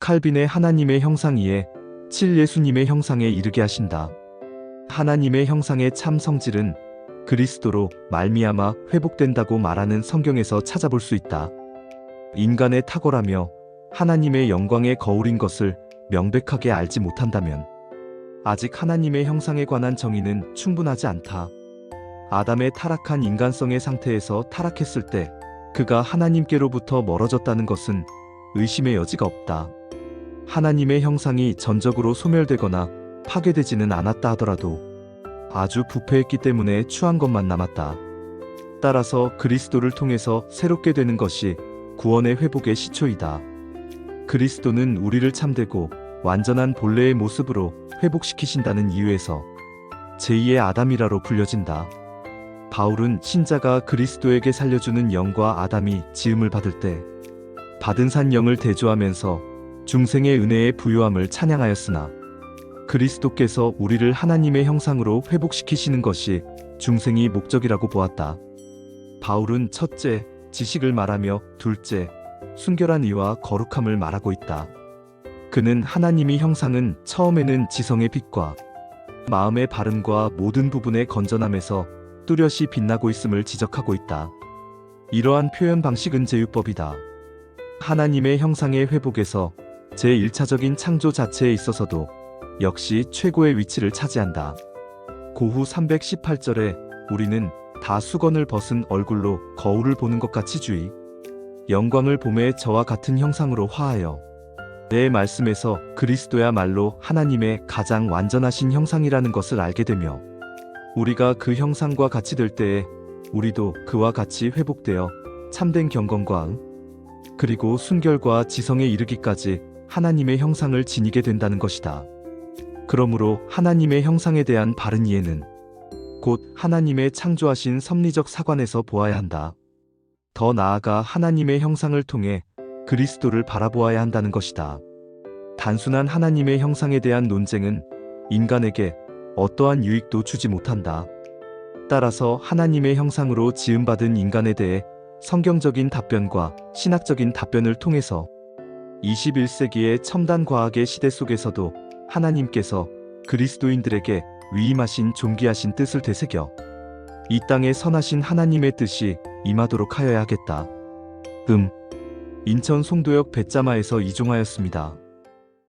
칼빈의 하나님의 형상 이에 7 예수님의 형상에 이르게 하신다. 하나님의 형상의 참 성질은 그리스도로 말미암아 회복된다고 말하는 성경에서 찾아볼 수 있다. 인간의 탁월하며 하나님의 영광의 거울인 것을 명백하게 알지 못한다면 아직 하나님의 형상에 관한 정의는 충분하지 않다. 아담의 타락한 인간성의 상태에서 타락했을 때 그가 하나님께로부터 멀어졌다는 것은 의심의 여지가 없다. 하나님의 형상이 전적으로 소멸되거나 파괴되지는 않았다 하더라도 아주 부패했기 때문에 추한 것만 남았다. 따라서 그리스도를 통해서 새롭게 되는 것이 구원의 회복의 시초이다. 그리스도는 우리를 참되고 완전한 본래의 모습으로 회복시키신다는 이유에서 제2의 아담이라로 불려진다. 바울은 신자가 그리스도에게 살려주는 영과 아담이 지음을 받을 때 받은 산 영을 대조하면서 중생의 은혜의 부요함을 찬양하였으나 그리스도께서 우리를 하나님의 형상으로 회복시키시는 것이 중생이 목적이라고 보았다. 바울은 첫째, 지식을 말하며 둘째, 순결한 이와 거룩함을 말하고 있다. 그는 하나님의 형상은 처음에는 지성의 빛과 마음의 바름과 모든 부분의 건전함에서 뚜렷이 빛나고 있음을 지적하고 있다. 이러한 표현 방식은 제유법이다. 하나님의 형상의 회복에서 제1차적인 창조 자체에 있어서도 역시 최고의 위치를 차지한다. 고후 318절에 우리는 다 수건을 벗은 얼굴로 거울을 보는 것 같이 주의. 영광을 봄에 저와 같은 형상으로 화하여. 내 말씀에서 그리스도야말로 하나님의 가장 완전하신 형상이라는 것을 알게 되며 우리가 그 형상과 같이 될 때에 우리도 그와 같이 회복되어 참된 경건과 응, 그리고 순결과 지성에 이르기까지 하나님의 형상을 지니게 된다는 것이다. 그러므로 하나님의 형상에 대한 바른 이해는 곧 하나님의 창조하신 섭리적 사관에서 보아야 한다. 더 나아가 하나님의 형상을 통해 그리스도를 바라보아야 한다는 것이다. 단순한 하나님의 형상에 대한 논쟁은 인간에게 어떠한 유익도 주지 못한다. 따라서 하나님의 형상으로 지음받은 인간에 대해 성경적인 답변과 신학적인 답변을 통해서 21세기의 첨단 과학의 시대 속에서도 하나님께서 그리스도인들에게 위임하신 존귀하신 뜻을 되새겨 이 땅에 선하신 하나님의 뜻이 임하도록 하여야 하겠다. 음. 인천 송도역 배짜마에서 이종하였습니다.